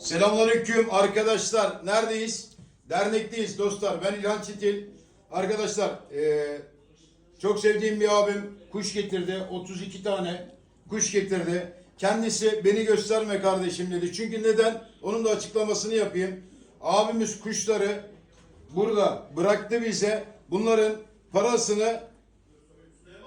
Selamünaleyküm arkadaşlar. Neredeyiz? Dernekteyiz dostlar. Ben İlhan Çetil. Arkadaşlar eee, çok sevdiğim bir abim kuş getirdi. 32 tane kuş getirdi. Kendisi beni gösterme kardeşim dedi. Çünkü neden? Onun da açıklamasını yapayım. Abimiz kuşları burada bıraktı bize. Bunların parasını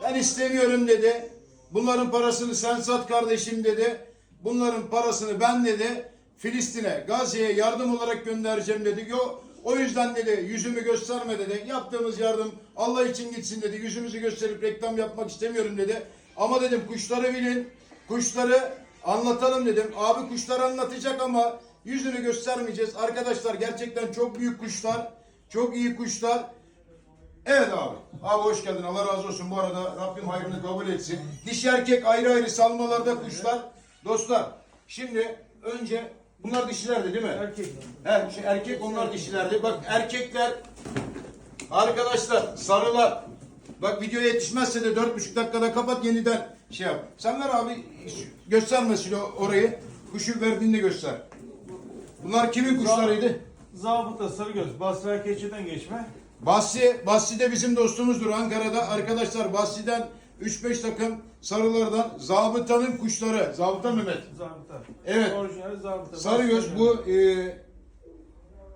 ben istemiyorum dedi. Bunların parasını sen sat kardeşim dedi. Bunların parasını ben dedi Filistin'e, Gazze'ye yardım olarak göndereceğim dedi. Yo, o yüzden dedi yüzümü gösterme dedi. Yaptığımız yardım Allah için gitsin dedi. Yüzümüzü gösterip reklam yapmak istemiyorum dedi. Ama dedim kuşları bilin. Kuşları anlatalım dedim. Abi kuşları anlatacak ama yüzünü göstermeyeceğiz. Arkadaşlar gerçekten çok büyük kuşlar. Çok iyi kuşlar. Evet abi. Abi hoş geldin. Allah razı olsun. Bu arada Rabbim hayrını kabul etsin. Dişi erkek ayrı ayrı salmalarda kuşlar. Dostlar şimdi önce bunlar dişilerdi değil mi? Erkek. Evet, şey, erkek onlar dişilerdi. Bak erkekler arkadaşlar sarılar. Bak video yetişmezse de dört buçuk dakikada kapat yeniden şey yap. Sen ver abi göstermesin o- orayı. Kuşu verdiğinde göster. Bunlar kimin kuşlarıydı? Zabıta Sarıgöz. Basra Keçi'den geçme. Basri, Basri de bizim dostumuzdur Ankara'da. Arkadaşlar Basri'den 3-5 takım sarılardan zabıtanın kuşları. Zabıta Mehmet. Zabıta. Evet. Orijinali zabıta. Sarıgöz bu e,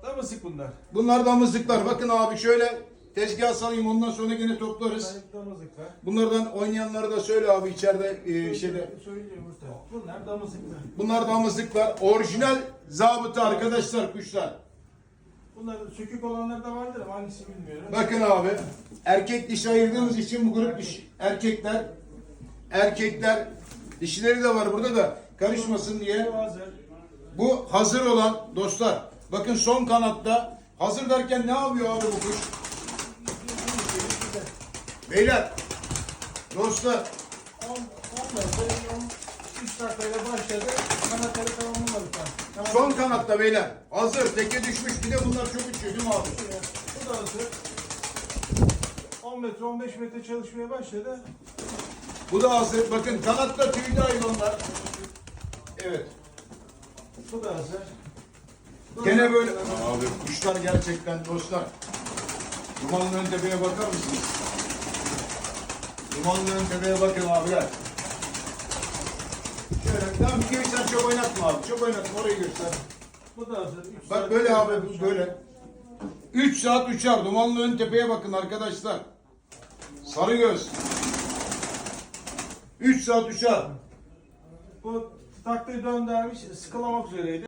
Damısık bunlar. bunlar damızlıklar. Bakın abi şöyle tezgah salayım ondan sonra yine toplarız. Sahip damızlıklar. Bunlardan oynayanları da söyle abi içeride e, şeyde. Söyleyeyim burada. Bunlar damızlıklar. Bunlar damızlıklar. Orijinal zabıta arkadaşlar kuşlar. Bunlar sökük olanlar da vardır ama hangisi bilmiyorum. Bakın abi erkek dişi ayırdığımız için bu grup dişi. Erkekler erkekler dişileri de var burada da karışmasın diye. Bu hazır. Bu hazır olan dostlar. Bakın son kanatta hazır derken ne yapıyor abi bu kuş? Beyler dostlar 10 10 metre 3 dakikayla başladı. Kanatları tamamlamadık. Tamam. son kanatta beyler hazır teke düşmüş bir de bunlar çok uçuyor değil mi abi? Bu da hazır. 10 metre 15 metre çalışmaya başladı. Bu da hazır. Bakın kanatta tüylü hayvanlar. Evet. Bu da hazır. Bu Gene böyle. Abi kuşlar gerçekten dostlar. Dumanlı ön tepeye bakar mısınız? Dumanlı ön tepeye bakın abiler. Tamam bir sen çok oynatma abi. Çok oynatma orayı göster. Bu da hazır. Üç Bak saat böyle abi böyle. 3 saat uçar. Dumanlı ön tepeye bakın arkadaşlar. Sarı göz. 3 saat uçar. Bu taklayı döndürmüş, sıkılamak üzereydi.